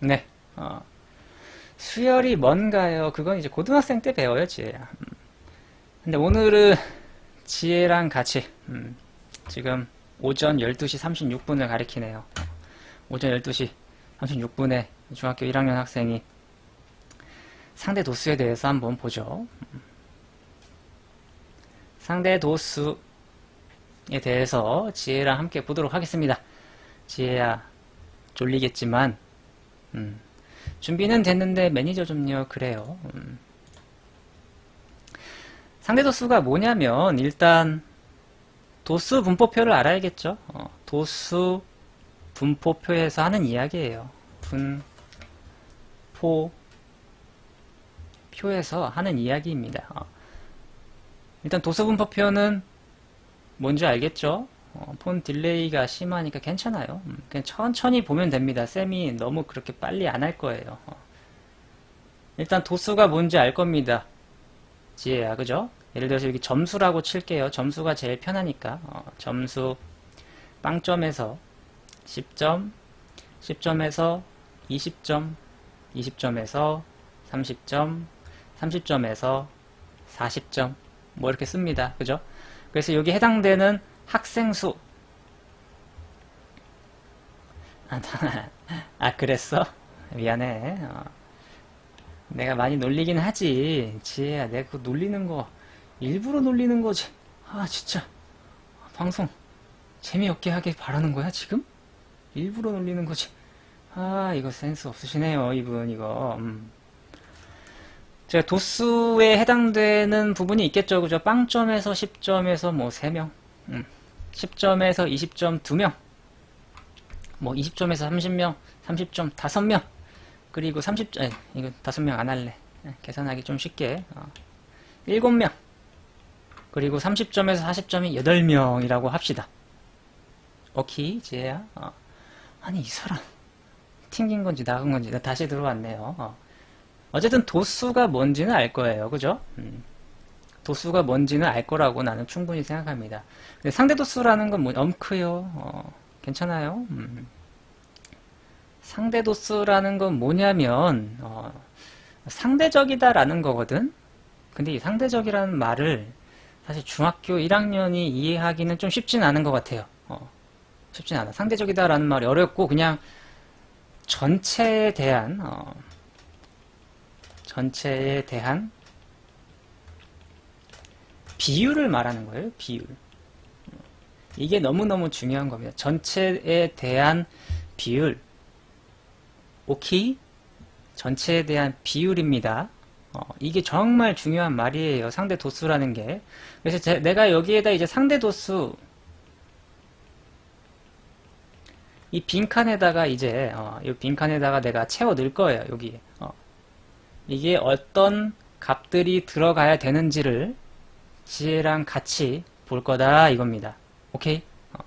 네. 어. 수열이 뭔가요? 그건 이제 고등학생 때 배워요, 지혜야. 음. 근데 오늘은 지혜랑 같이, 음, 지금 오전 12시 36분을 가리키네요. 오전 12시 36분에 중학교 1학년 학생이 상대 도수에 대해서 한번 보죠. 음. 상대 도수에 대해서 지혜랑 함께 보도록 하겠습니다. 지혜야, 졸리겠지만, 음, 준비는 됐는데 매니저 좀요. 그래요. 음. 상대 도수가 뭐냐면 일단 도수 분포표를 알아야겠죠? 어, 도수 분포표에서 하는 이야기예요. 분포 표에서 하는 이야기입니다. 어. 일단 도수 분포표는 뭔지 알겠죠 어, 폰 딜레이가 심하니까 괜찮아요. 음, 그냥 천천히 보면 됩니다. 쌤이 너무 그렇게 빨리 안 할 거예요. 어. 일단 도수가 뭔지 알 겁니다. 지혜야, 그죠? 예를 들어서 여기 점수라고 칠게요. 점수가 제일 편하니까. 어, 점수 빵점에서 10점, 10점에서 20점, 20점에서 30점, 30점에서 40점. 뭐 이렇게 씁니다. 그죠? 그래서 여기 해당되는 학생 수. 아, 나- 아, 그랬어? 미안해. 어. 내가 많이 놀리긴 하지. 지혜야, 내가 그거 놀리는 거, 일부러 놀리는 거지. 아, 진짜. 방송 재미없게 하길 바라는 거야, 지금? 일부러 놀리는 거지. 아, 이거 센스 없으시네요, 이분, 이거. 음. 제가 도수에 해당되는 부분이 있겠죠, 그죠? 빵점에서 10점에서 뭐 3명. 음. 10점에서 20점 2명, 뭐 20점에서 30명, 30점 5명, 그리고 30점, 에, 이거 5명 안 할래. 에, 계산하기 좀 쉽게. 어. 7명, 그리고 30점에서 40점이 8명이라고 합시다. 오케이, 지혜야. 어. 아니, 이 사람. 튕긴 건지 나간 건지 나 다시 들어왔네요. 어. 어쨌든 도수가 뭔지는 알 거예요. 그죠? 음. 도수가 뭔지는 알 거라고 나는 충분히 생각합니다. 근데 상대 도수라는 건 뭐, 엄크요. 어, 괜찮아요. 음. 상대 도수라는 건 뭐냐면, 어, 상대적이다라는 거거든? 근데 이 상대적이라는 말을 사실 중학교 1학년이 이해하기는 좀 쉽진 않은 것 같아요. 어, 쉽진 않아. 상대적이다라는 말이 어렵고, 그냥 전체에 대한, 어, 전체에 대한 비율을 말하는 거예요. 비율. 이게 너무너무 중요한 겁니다. 전체에 대한 비율. 오케이? 전체에 대한 비율입니다. 어, 이게 정말 중요한 말이에요. 상대 도수라는 게. 그래서 제- 내가 여기에다 이제 상대 도수 이 빈칸에다가 이제 어, 이 빈칸에다가 내가 채워 넣을 거예요. 여기. 어. 이게 어떤 값들이 들어가야 되는지를 지혜랑 같이 볼 거다 이겁니다. 오케이? 어.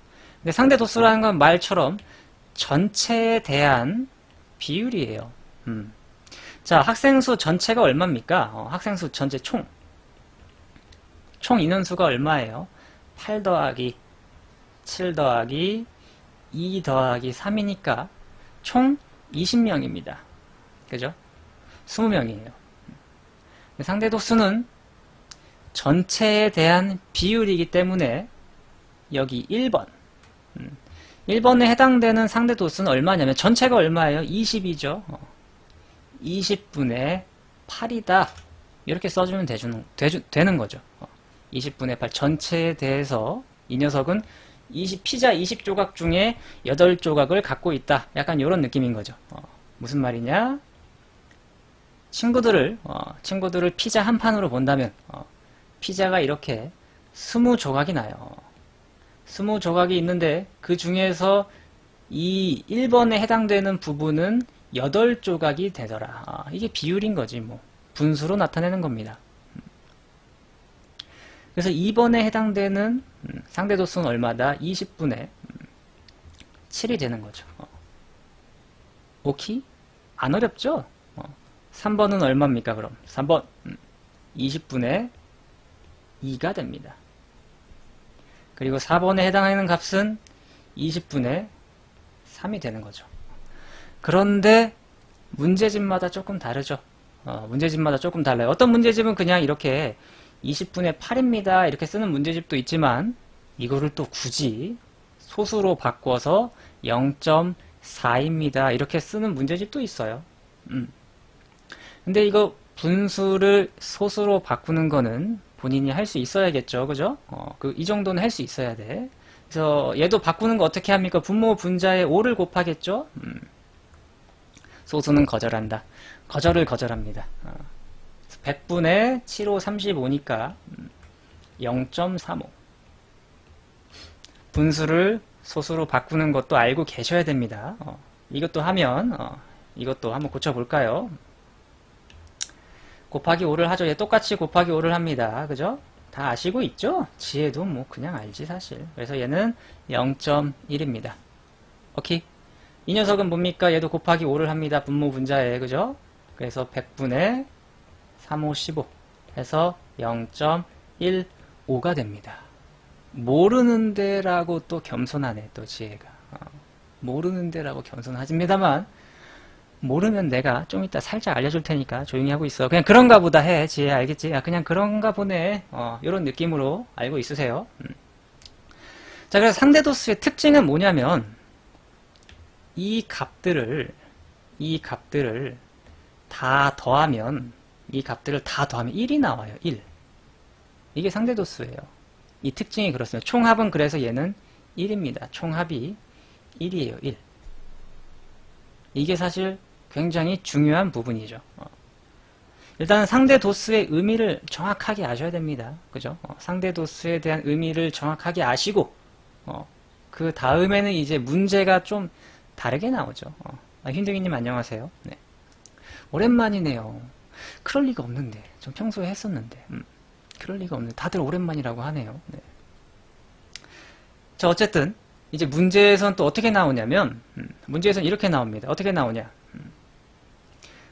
근데 상대 도수라는 건 말처럼 전체에 대한 비율이에요. 음. 자, 학생 수 전체가 얼마입니까? 어, 학생 수 전체 총. 총 인원수가 얼마예요? 8 더하기 7 더하기 2 더하기 3이니까 총 20명입니다. 그죠? 20명이에요. 상대 도수는 전체에 대한 비율이기 때문에 여기 1번. 1번에 해당되는 상대 도수는 얼마냐면 전체가 얼마예요? 20이죠. 20분의 8이다. 이렇게 써주면 되주는, 되주, 되는 거죠. 20분의 8 전체에 대해서 이 녀석은 20, 피자 20조각 중에 8조각을 갖고 있다. 약간 이런 느낌인 거죠. 어, 무슨 말이냐? 친구들을 어, 친구들을 피자 한 판으로 본다면 어, 피자가 이렇게 20조각이 나요. 20조각이 있는데 그 중에서 이 1번에 해당되는 부분은 8조각이 되더라. 아, 이게 비율인 거지 뭐. 분수로 나타내는 겁니다. 그래서 2번에 해당되는 음, 상대 도수는 얼마다? 20분의 7이 되는 거죠. 어. 오케이? 안 어렵죠? 어. 3번은 얼마입니까, 그럼? 3번. 20분의 2가 됩니다. 그리고 4번에 해당하는 값은 20분의 3이 되는 거죠. 그런데 문제집마다 조금 다르죠. 어, 문제집마다 조금 달라요. 어떤 문제집은 그냥 이렇게 20분의 8입니다. 이렇게 쓰는 문제집도 있지만 이거를 또 굳이 소수로 바꿔서 0.4입니다. 이렇게 쓰는 문제집도 있어요. 음. 근데 이거 분수를 소수로 바꾸는 거는 본인이 할 수 있어야겠죠. 그죠? 어, 그, 이 정도는 할 수 있어야 돼. 그래서 얘도 바꾸는 거 어떻게 합니까? 분모 분자에 5를 곱하겠죠? 음. 소수는 거절한다. 거절을 거절합니다. 어. 100분의 7호 35니까 0.35 분수를 소수로 바꾸는 것도 알고 계셔야 됩니다. 어, 이것도 하면 어, 이것도 한번 고쳐볼까요? 곱하기 5를 하죠. 얘 똑같이 곱하기 5를 합니다. 그죠? 다 아시고 있죠? 지혜도 뭐 그냥 알지 사실. 그래서 얘는 0.1입니다. 오케이? 이 녀석은 뭡니까? 얘도 곱하기 5를 합니다. 분모 분자에 그죠? 그래서 100분의 3, 5, 15 해서 0.15가 됩니다. 모르는데라고 또 겸손하네 또 지혜가 어, 모르는데라고 겸손하십니다만 모르면 내가 좀 이따 살짝 알려줄 테니까 조용히 하고 있어 그냥 그런가 보다 해 지혜 알겠지? 야 그냥 그런가 보네 어, 이런 느낌으로 알고 있으세요 음. 자 그래서 상대 도수의 특징은 뭐냐면 이 값들을 이 값들을 다 더하면 이 값들을 다 더하면 1이 나와요 1 이게 상대 도수예요 이 특징이 그렇습니다. 총합은 그래서 얘는 1입니다. 총합이 1이에요. 1. 이게 사실 굉장히 중요한 부분이죠. 어. 일단 상대 도수의 의미를 정확하게 아셔야 됩니다. 그죠? 어, 상대 도수에 대한 의미를 정확하게 아시고 어, 그 다음에는 이제 문제가 좀 다르게 나오죠. 어. 아, 흰둥이님 안녕하세요. 네. 오랜만이네요. 그럴 리가 없는데. 좀 평소에 했었는데. 음. 그럴 리가 없네. 다들 오랜만이라고 하네요. 네. 자, 어쨌든, 이제 문제에선 또 어떻게 나오냐면, 음, 문제에선 이렇게 나옵니다. 어떻게 나오냐.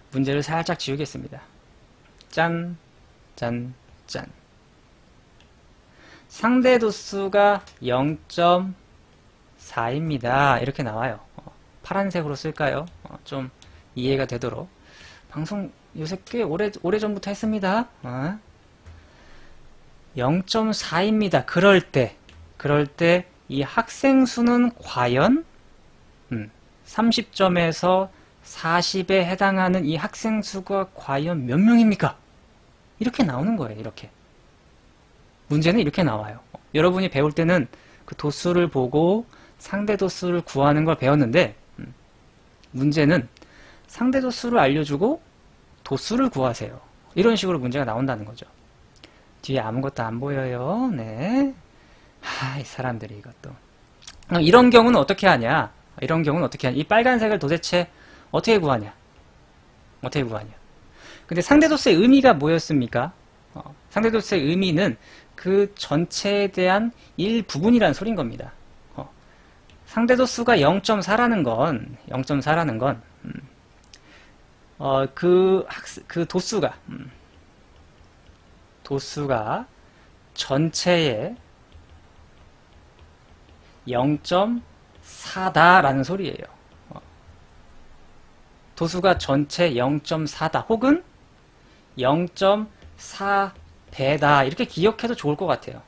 음, 문제를 살짝 지우겠습니다. 짠, 짠, 짠. 상대 도수가 0.4입니다. 이렇게 나와요. 어, 파란색으로 쓸까요? 어, 좀 이해가 되도록. 방송 요새 꽤 오래, 오래 전부터 했습니다. 어? 0.4입니다. 그럴 때, 그럴 때 이 학생 수는 과연 음, 30점에서 40에 해당하는 이 학생 수가 과연 몇 명입니까? 이렇게 나오는 거예요. 이렇게. 문제는 이렇게 나와요. 여러분이 배울 때는 그 도수를 보고 상대 도수를 구하는 걸 배웠는데 음, 문제는 상대 도수를 알려주고 도수를 구하세요. 이런 식으로 문제가 나온다는 거죠. 뒤에 아무것도 안 보여요. 네. 하, 이 사람들이 이것도. 어, 이런 경우는 어떻게 하냐? 이런 경우는 어떻게 하냐? 이 빨간색을 도대체 어떻게 구하냐? 어떻게 구하냐? 근데 상대도수의 의미가 뭐였습니까? 어, 상대도수의 의미는 그 전체에 대한 일부분이라는 소린 겁니다. 어, 상대도수가 0.4라는 건, 0.4라는 건, 음, 어, 그 학, 그 도수가, 음, 도수가 전체의 0.4다라는 소리예요. 어. 도수가 전체 0.4다 혹은 0.4배다 이렇게 기억해도 좋을 것 같아요.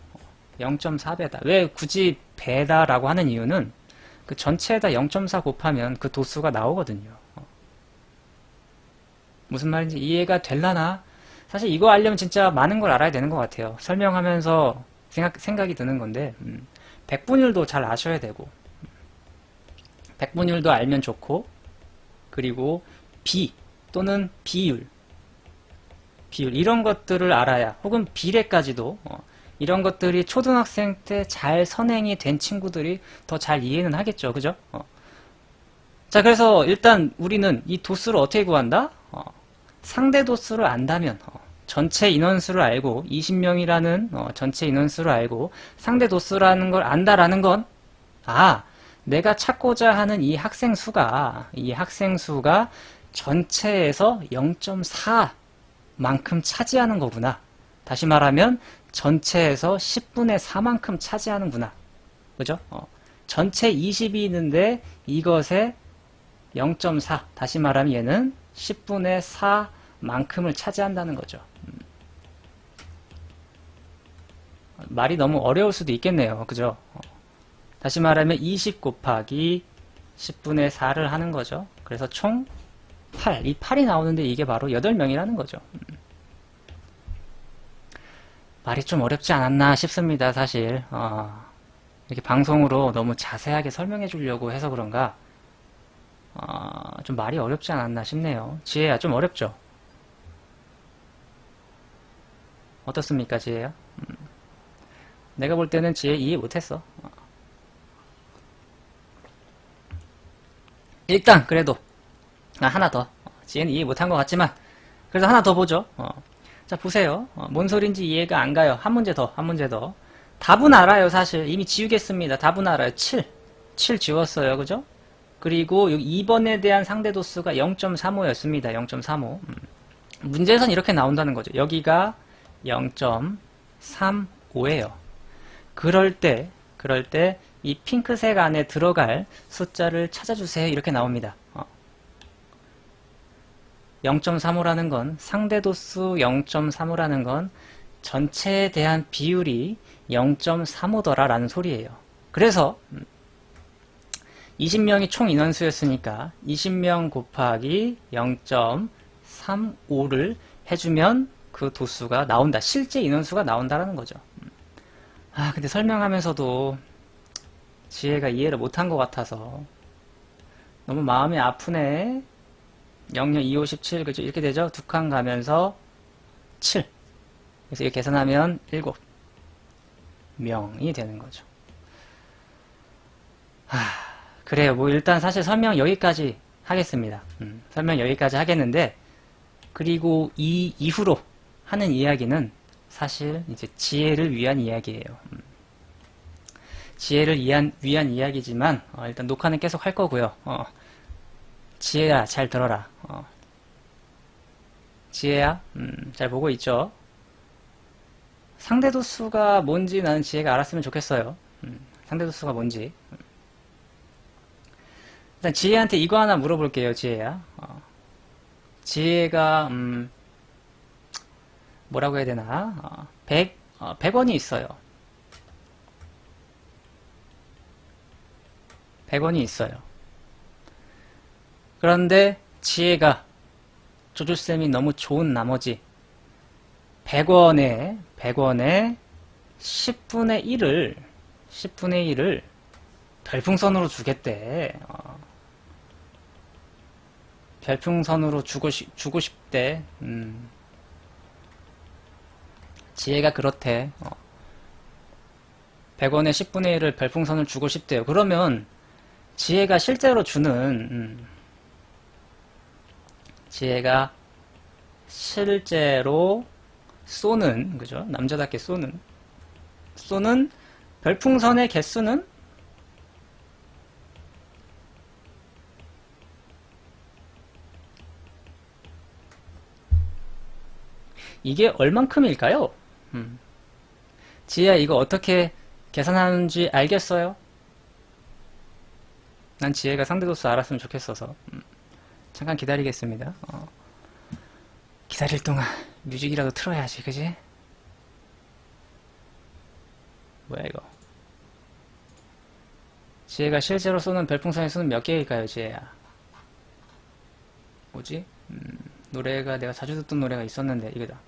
0.4배다. 왜 굳이 배다라고 하는 이유는 그 전체에다 0.4 곱하면 그 도수가 나오거든요. 어. 무슨 말인지 이해가 될라나? 사실 이거 알려면 진짜 많은 걸 알아야 되는 것 같아요. 설명하면서 생각, 생각이 드는 건데, 음, 백분율도 잘 아셔야 되고, 백분율도 알면 좋고, 그리고 비 또는 비율, 비율, 이런 것들을 알아야, 혹은 비례까지도, 어, 이런 것들이 초등학생 때 잘 선행이 된 친구들이 더 잘 이해는 하겠죠. 그죠? 어. 자, 그래서 일단 우리는 이 도수를 어떻게 구한다? 어, 상대 도수를 안다면 어, 전체 인원수를 알고 20명이라는 어, 전체 인원수를 알고 상대 도수라는 걸 안다라는 건 아, 내가 찾고자 하는 이 학생 수가 이 학생 수가 전체에서 0.4만큼 차지하는 거구나. 다시 말하면 전체에서 10분의 4만큼 차지하는구나. 그죠? 어, 전체 20이 있는데 이것의 0.4 다시 말하면 얘는 10분의 4만큼을 차지한다는 거죠. 음. 말이 너무 어려울 수도 있겠네요. 그죠? 어. 다시 말하면 20 곱하기 10분의 4를 하는 거죠. 그래서 총 8. 이 8이 나오는데 이게 바로 8명이라는 거죠. 음. 말이 좀 어렵지 않았나 싶습니다, 사실. 어, 이렇게 방송으로 너무 자세하게 설명해 주려고 해서 그런가, 어, 좀 말이 어렵지 않았나 싶네요. 지혜야, 좀 어렵죠? 어떻습니까, 지혜야? 음. 내가 볼 때는 지혜 이해 못했어. 어. 일단, 그래도, 아, 하나 더. 어, 지혜는 이해 못한 것 같지만, 그래도 하나 더 보죠. 어. 자, 보세요. 어, 뭔 소린지 이해가 안 가요. 한 문제 더, 한 문제 더. 답은 알아요, 사실. 이미 지우겠습니다. 답은 알아요. 7. 7 지웠어요. 그죠? 그리고 여기 2번에 대한 상대 도수가 0.35였습니다. 0.35. 음. 문제에선 이렇게 나온다는 거죠. 여기가 0.35예요. 그럴 때, 그럴 때, 이 핑크색 안에 들어갈 숫자를 찾아주세요. 이렇게 나옵니다. 어. 0.35라는 건 상대 도수 0.35라는 건 전체에 대한 비율이 0.35더라 라는 소리예요. 그래서 20명이 총 인원수였으니까 20명 곱하기 0.35를 해주면 그 도수가 나온다. 실제 인원수가 나온다라는 거죠. 아, 근데 설명하면서도 지혜가 이해를 못한 것 같아서 너무 마음이 아프네. 0, 2, 5, 17, 그죠? 이렇게 되죠? 두 칸 가면서 7. 그래서 이렇게 계산하면 7 명이 되는 거죠. 하, 그래요. 뭐 일단 사실 설명 여기까지 하겠습니다. 음, 설명 여기까지 하겠는데, 그리고 이 이후로 하는 이야기는 사실 이제 지혜를 위한 이야기예요. 음. 지혜를 위한, 위한 이야기지만, 어, 일단 녹화는 계속 할 거고요. 어, 지혜야, 잘 들어라. 어. 지혜야, 음, 잘 보고 있죠? 상대 도수가 뭔지 나는 지혜가 알았으면 좋겠어요. 음, 상대 도수가 뭔지. 일단 지혜한테 이거 하나 물어볼게요, 지혜야. 어. 지혜가, 음, 뭐라고 해야 되나? 어, 100, 어, 100원이 있어요. 100원이 있어요. 그런데 지혜가 조조쌤이 너무 좋은 나머지 100원에 100원에 10분의 1을 10분의 1을 별풍선으로 주겠대. 어. 별풍선으로 주고 싶, 주고 싶대. 음. 지혜가 그렇대. 어. 100원에 10분의 1을 별풍선을 주고 싶대요. 그러면 지혜가 실제로 주는 음. 지혜가 실제로 쏘는 그죠? 남자답게 쏘는 쏘는 별풍선의 개수는 이게 얼만큼일까요? 음. 지혜야 이거 어떻게 계산하는지 알겠어요? 난 지혜가 상대도수 알았으면 좋겠어서 음. 잠깐 기다리겠습니다. 어. 기다릴 동안 뮤직이라도 틀어야지, 그지? 뭐야 이거? 지혜가 실제로 쏘는 별풍선의 수는 몇 개일까요, 지혜야? 뭐지? 음, 노래가 내가 자주 듣던 노래가 있었는데 이거다.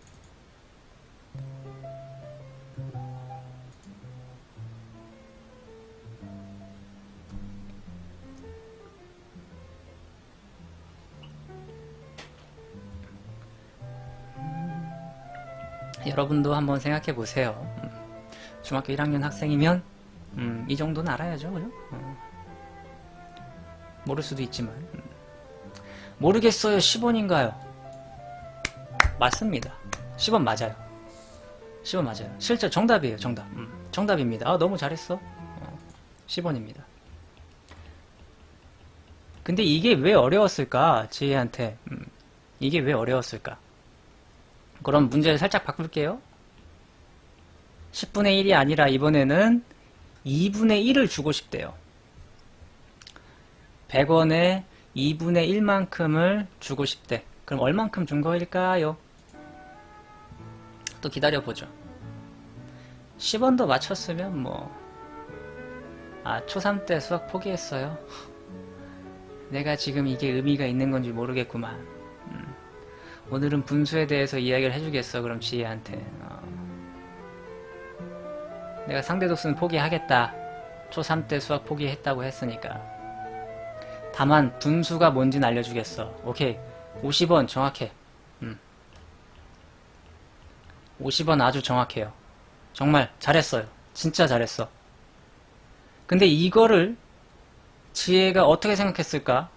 여러분도 한번 생각해 보세요. 음, 중학교 1학년 학생이면 음, 이 정도는 알아야죠, 그죠? 어. 모를 수도 있지만 음. 모르겠어요. 10원인가요? 맞습니다. 10원 맞아요. 10원 맞아요. 실제 정답이에요. 정답. 음, 정답입니다. 아, 너무 잘했어. 어, 10원입니다. 근데 이게 왜 어려웠을까? 지혜한테. 음, 이게 왜 어려웠을까? 그럼 문제를 살짝 바꿀게요. 10분의 1이 아니라 이번에는 2분의 1을 주고 싶대요. 100원에 2분의 1만큼을 주고 싶대. 그럼 얼만큼 준 거일까요? 또 기다려보죠. 10원 더 맞췄으면 뭐, 아, 초3 때 수학 포기했어요. 내가 지금 이게 의미가 있는 건지 모르겠구만. 음. 오늘은 분수에 대해서 이야기를 해주겠어, 그럼 지혜한테. 어. 내가 상대 독수는 포기하겠다. 초3 때 수학 포기했다고 했으니까. 다만 분수가 뭔지는 알려주겠어. 오케이. 50원 정확해. 음. 50원 아주 정확해요. 정말 잘했어요. 진짜 잘했어. 근데 이거를 지혜가 어떻게 생각했을까?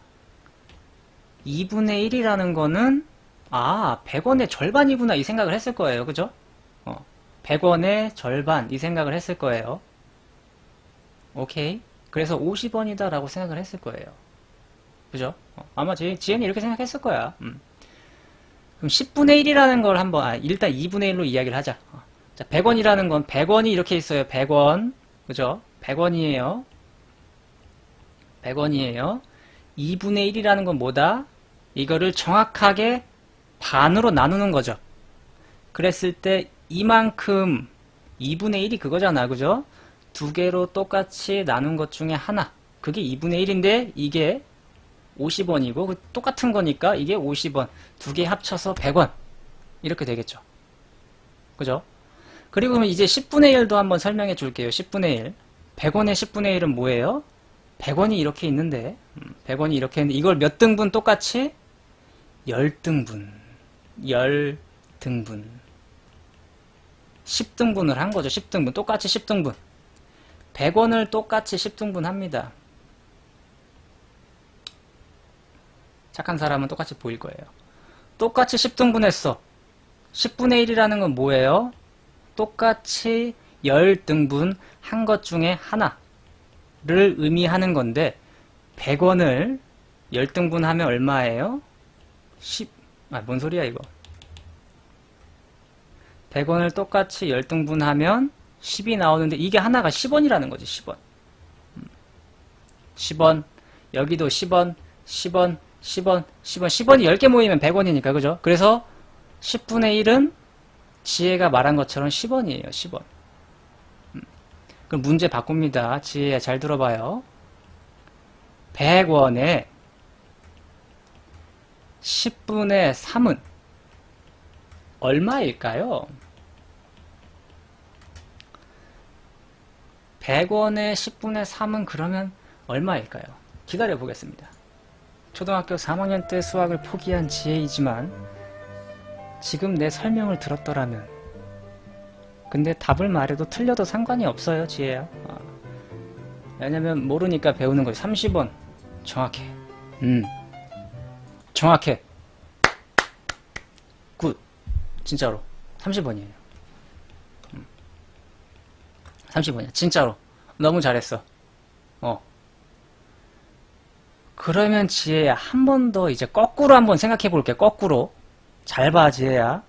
2분의 1이라는 거는 아 100원의 절반이구나 이 생각을 했을 거예요. 그죠? 어, 100원의 절반 이 생각을 했을 거예요. 오케이. 그래서 50원이다 라고 생각을 했을 거예요. 그죠? 어, 아마 지, 지혜는 이렇게 생각했을 거야. 음. 그럼 10분의 1이라는 걸 한번, 아, 일단 2분의 1로 이야기를 하자. 어. 자, 100원이라는 건 100원이 이렇게 있어요. 100원. 그죠? 100원이에요. 100원이에요. 2분의 1이라는 건 뭐다? 이거를 정확하게 반으로 나누는 거죠. 그랬을 때 이만큼 2분의 1이 그거잖아. 그죠? 두 개로 똑같이 나눈 것 중에 하나. 그게 2분의 1인데 이게 50원이고 그 똑같은 거니까 이게 50원. 두 개 합쳐서 100원. 이렇게 되겠죠. 그죠? 그리고 이제 10분의 1도 한번 설명해 줄게요. 10분의 1. 100원의 10분의 1은 뭐예요? 100원이 이렇게 있는데, 100원이 이렇게 있는데, 이걸 몇 등분 똑같이? 10등분. 10등분. 10등분을 한 거죠. 10등분. 똑같이 10등분. 100원을 똑같이 10등분 합니다. 착한 사람은 똑같이 보일 거예요. 똑같이 10등분 했어. 10분의 1이라는 건 뭐예요? 똑같이 10등분 한 것 중에 하나를 의미하는 건데 100원을 10등분 하면 얼마예요? 10, 아, 뭔 소리야 이거. 100원을 똑같이 10등분 하면 10이 나오는데 이게 하나가 10원이라는 거지, 10원. 10원, 여기도 10원, 10원, 10원, 10원, 10원이 10개 모이면 100원이니까, 그죠? 그래서 10분의 1은 지혜가 말한 것처럼 10원이에요, 10원. 음. 그럼 문제 바꿉니다. 지혜야, 잘 들어봐요. 100원에 10분의 3은 얼마일까요? 100원에 10분의 3은 그러면 얼마일까요? 기다려 보겠습니다. 초등학교 3학년 때 수학을 포기한 지혜이지만 지금 내 설명을 들었더라면 근데 답을 말해도 틀려도 상관이 없어요 지혜야 어. 왜냐면 모르니까 배우는 거지 30원 정확해 음 정확해 굿 진짜로 30원이에요 30원이야 진짜로 너무 잘했어 어 그러면 지혜야 한 번 더 이제 거꾸로 한번 생각해 볼게 거꾸로 잘 봐, 지혜야.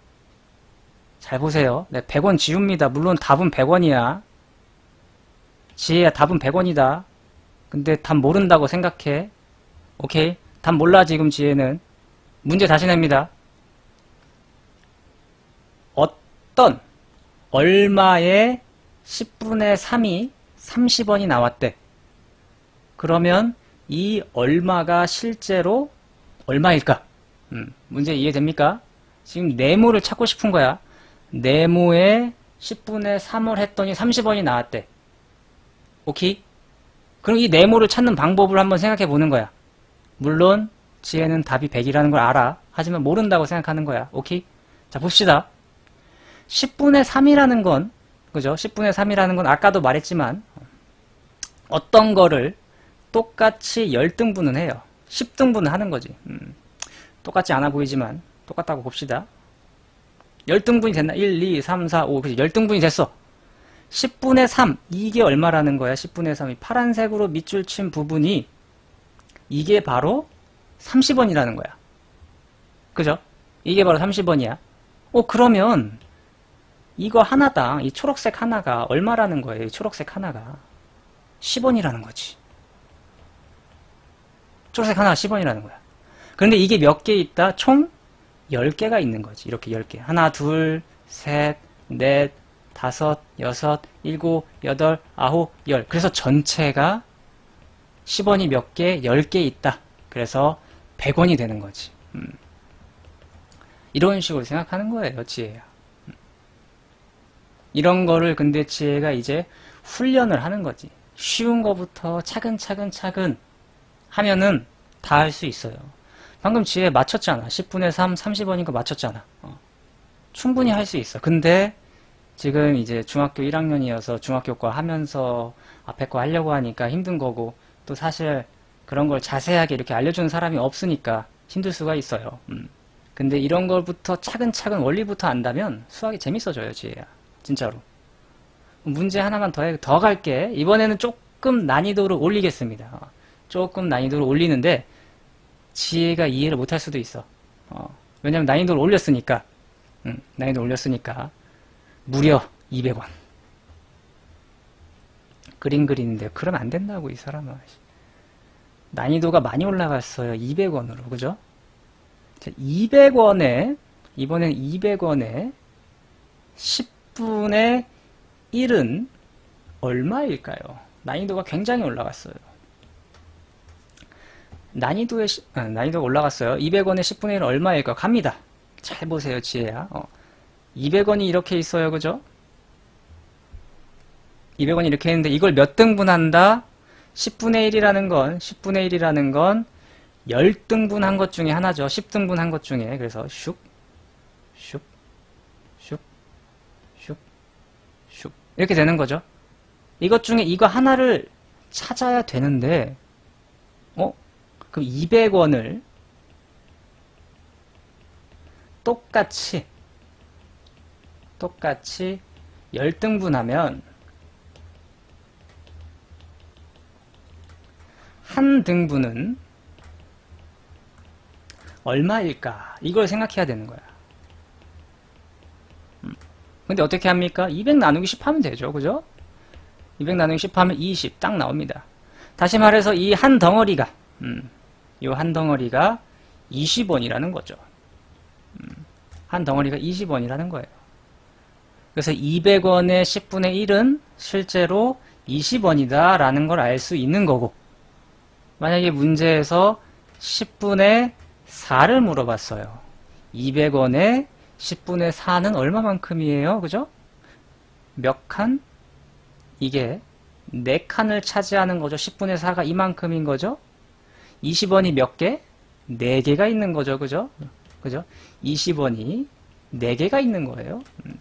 잘 보세요. 네, 100원 지웁니다. 물론 답은 100원이야. 지혜야, 답은 100원이다. 근데 답 모른다고 생각해. 오케이? 답 몰라, 지금 지혜는. 문제 다시 냅니다. 어떤, 얼마의 10분의 3이 30원이 나왔대. 그러면 이 얼마가 실제로 얼마일까? 음, 문제 이해됩니까? 지금 네모를 찾고 싶은 거야. 네모에 10분의 3을 했더니 30원이 나왔대. 오케이? 그럼 이 네모를 찾는 방법을 한번 생각해 보는 거야. 물론 지혜는 답이 100이라는 걸 알아. 하지만 모른다고 생각하는 거야. 오케이? 자, 봅시다. 10분의 3이라는 건 그죠? 10분의 3이라는 건 아까도 말했지만 어떤 거를 똑같이 10등분은 해요. 10등분은 하는 거지. 음. 똑같지 않아 보이지만 똑같다고 봅시다. 10등분이 됐나? 1, 2, 3, 4, 5. 그치? 10등분이 됐어. 10분의 3. 이게 얼마라는 거야? 10분의 3이. 파란색으로 밑줄 친 부분이 이게 바로 30원이라는 거야. 그죠? 이게 바로 30원이야. 어, 그러면 이거 하나당 이 초록색 하나가 얼마라는 거예요? 이 초록색 하나가 10원이라는 거지. 초록색 하나가 10원이라는 거야. 그런데 이게 몇 개 있다? 총 10개가 있는 거지. 이렇게 10개. 하나, 둘, 셋, 넷, 다섯, 여섯, 일곱, 여덟, 아홉, 열. 그래서 전체가 10원이 몇 개? 10개 있다. 그래서 100원이 되는 거지. 음. 이런 식으로 생각하는 거예요, 지혜야. 음. 이런 거를 근데 지혜가 이제 훈련을 하는 거지. 쉬운 거부터 차근차근 차근 하면은 다 할 수 있어요. 방금 지혜 맞췄잖아. 10분의 3, 30원인 거 맞췄잖아. 어. 충분히 할 수 있어. 근데 지금 이제 중학교 1학년이어서 중학교 거 하면서 앞에 거 하려고 하니까 힘든 거고 또 사실 그런 걸 자세하게 이렇게 알려주는 사람이 없으니까 힘들 수가 있어요. 음. 근데 이런 걸부터 차근차근 원리부터 안다면 수학이 재밌어져요, 지혜야. 진짜로. 문제 하나만 더, 해, 더 갈게. 이번에는 조금 난이도를 올리겠습니다. 어. 조금 난이도를 올리는데 지혜가 이해를 못할 수도 있어. 어. 왜냐면 난이도를 올렸으니까. 음, 난이도 올렸으니까. 무려 200원. 그림 그리는데 그러면 안 된다고 이 사람은. 난이도가 많이 올라갔어요. 200원으로. 그죠? 200원에 이번엔 200원에 10분의 1은 얼마일까요? 난이도가 굉장히 올라갔어요. 난이도의 시- 아, 난이도가 올라갔어요. 200원에 10분의 1은 얼마일까? 갑니다. 잘 보세요, 지혜야. 어. 200원이 이렇게 있어요, 그죠? 200원이 이렇게 있는데 이걸 몇 등분한다? 10분의 1이라는 건 10분의 1이라는 건 10등분 한 것 중에 하나죠. 10등분 한 것 중에. 그래서 슉, 슉, 슉, 슉, 슉. 이렇게 되는 거죠. 이것 중에 이거 하나를 찾아야 되는데, 어? 그럼 200원을 똑같이, 똑같이 10등분하면 한 등분은 얼마일까? 이걸 생각해야 되는 거야. 음. 근데 어떻게 합니까? 200 나누기 10 하면 되죠. 그죠? 200 나누기 10 하면 20 딱 나옵니다. 다시 말해서 이 한 덩어리가, 음, 이한 덩어리가 20원이라는 거죠. 음, 한 덩어리가 20원이라는 거예요. 그래서 200원의 10분의 1은 실제로 20원이다 라는 걸 알 수 있는 거고, 만약에 문제에서 10분의 4를 물어봤어요. 200원에 10분의 4는 얼마만큼이에요? 그죠? 몇 칸? 이게 4칸을 차지하는 거죠. 10분의 4가 이만큼인 거죠? 20원이 몇 개? 4개가 있는 거죠. 그죠? 그죠? 20원이 4개가 있는 거예요. 음.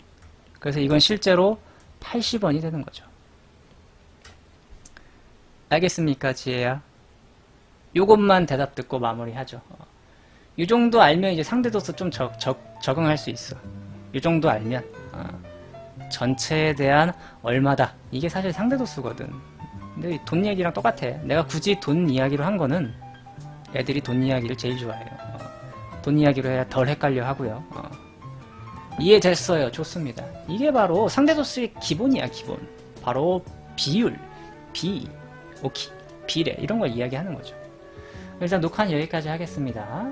그래서 이건 실제로 80원이 되는 거죠. 알겠습니까, 지혜야? 요것만 대답 듣고 마무리하죠. 어. 이 정도 알면 이제 상대도서 좀 적, 적, 적응할 수 있어. 이 정도 알면 어, 전체에 대한 얼마다 이게 사실 상대도수거든. 근데 이돈 얘기랑 똑같아. 내가 굳이 돈 이야기로 한 거는 애들이 돈 이야기를 제일 좋아해요. 어, 돈 이야기로 해야 덜 헷갈려 하고요. 어. 이해됐어요. 좋습니다. 이게 바로 상대도수의 기본이야, 기본. 바로 비율, 비, 오키, 비례 이런 걸 이야기하는 거죠. 일단 녹화는 여기까지 하겠습니다.